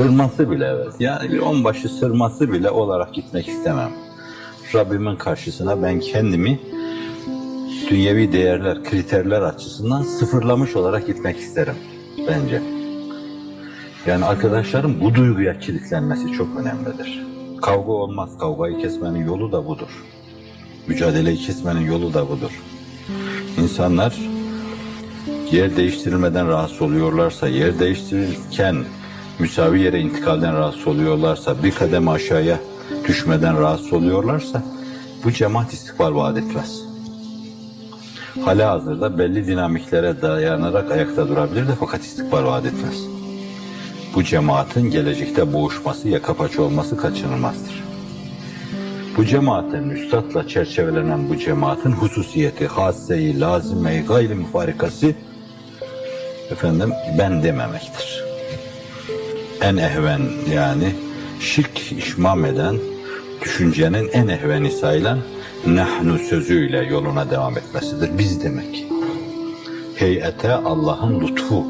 Sırması bile evet. Yani bir onbaşı sırması bile olarak gitmek istemem. Rabbimin karşısına ben kendimi dünyevi değerler, kriterler açısından sıfırlamış olarak gitmek isterim bence. Yani arkadaşlarım bu duyguya kilitlenmesi çok önemlidir. Kavga olmaz. Kavgayı kesmenin yolu da budur. Mücadeleyi kesmenin yolu da budur. İnsanlar yer değiştirilmeden rahatsız oluyorlarsa, yer değiştirirken müsavi yere intikalden rahatsız oluyorlarsa, bir kadem aşağıya düşmeden rahatsız oluyorlarsa bu cemaat istikbal vaat etmez. Hala hazırda belli dinamiklere dayanarak ayakta durabilir de fakat istikbal vaat etmez. Bu cemaatin gelecekte boğuşması, yaka paça olması kaçınılmazdır. Bu cemaatin üstadla çerçevelenen bu cemaatin hususiyeti, hasseyi, lazimeyi, gayri müfarikası efendim ben dememektir. En ehven yani şirk işmam eden düşüncenin en ehveni sayılan nahnu sözüyle yoluna devam etmesidir. Biz demek. Heyete Allah'ın lütfu,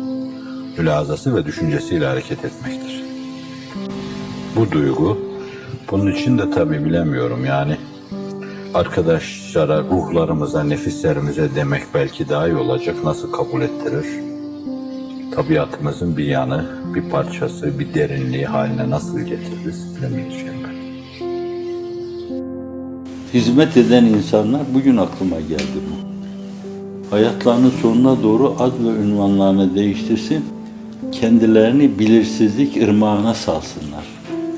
mülazası ve düşüncesiyle hareket etmektir. Bu duygu, bunun için de tabi bilemiyorum yani arkadaşlara, ruhlarımıza, nefislerimize demek belki daha iyi olacak. Nasıl kabul ettirir? Tabiatımızın bir yanı, bir parçası, bir derinliği haline nasıl getiririz bilemeyeceğim ben. Hizmet eden insanlar bugün aklıma geldi bu. Hayatlarının sonuna doğru ad ve ünvanlarını değiştirsin, kendilerini bilirsizlik ırmağına salsınlar,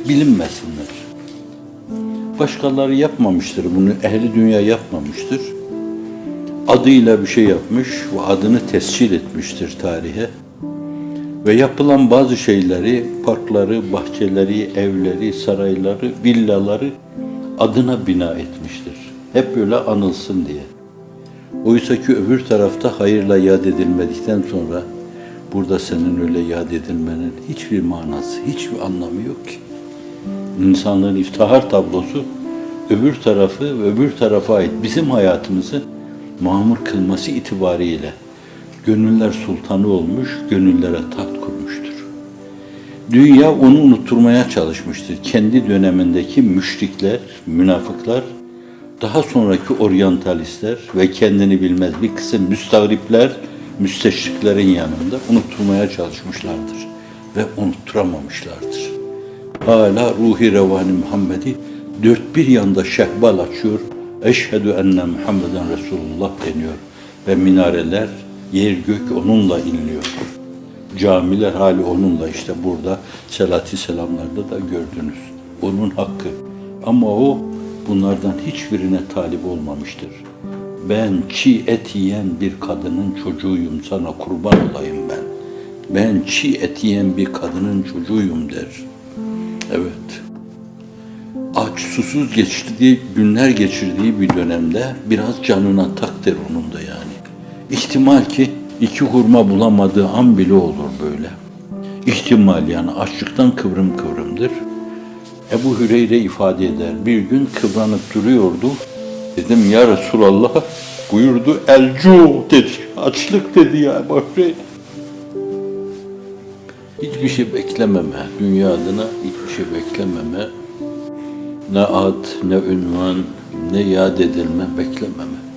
bilinmesinler. Başkaları yapmamıştır bunu, ehli dünya yapmamıştır. Adıyla bir şey yapmış ve adını tescil etmiştir tarihe. Ve yapılan bazı şeyleri, parkları, bahçeleri, evleri, sarayları, villaları adına bina etmiştir. Hep böyle anılsın diye. Oysa ki öbür tarafta hayırla yad edilmedikten sonra burada senin öyle yad edilmenin hiçbir manası, hiçbir anlamı yok ki. İnsanlığın iftihar tablosu öbür tarafı ve öbür tarafa ait bizim hayatımızı mamur kılması itibariyle gönüller sultanı olmuş, gönüllere taht kurmuştur. Dünya onu unutturmaya çalışmıştır. Kendi dönemindeki müşrikler, münafıklar, daha sonraki oryantalistler ve kendini bilmez bir kısım müstagripler, müsteşriklerin yanında unutturmaya çalışmışlardır ve unutturamamışlardır. Hala ruhi revani Muhammed'i dört bir yanda şehbal açıyor. Eşhedü enne Muhammeden Resulullah deniyor. Ve minareler yer gök onunla inliyor. Camiler hali onunla işte burada selatü selamlarda da gördünüz. Onun hakkı. Ama o bunlardan hiçbirine talip olmamıştır. Ben çiğ et yiyen bir kadının çocuğuyum sana kurban olayım ben. Ben çiğ et yiyen bir kadının çocuğuyum der. Evet. Aç susuz geçirdiği günler geçirdiği bir dönemde biraz canına tak der onun da yani. İhtimal ki iki hurma bulamadığı an bile olur böyle. İhtimal yani açlıktan kıvrım kıvrımdır. Ebu Hüreyre ifade eder. Bir gün kıvranıp duruyordu. Dedim ya Resulallah buyurdu elcu dedi. Açlık dedi ya Ebu Hüreyre. Hiçbir şey beklememe, dünya adına hiçbir şey beklememe, ne ad, ne ünvan, ne yad edilme beklememe.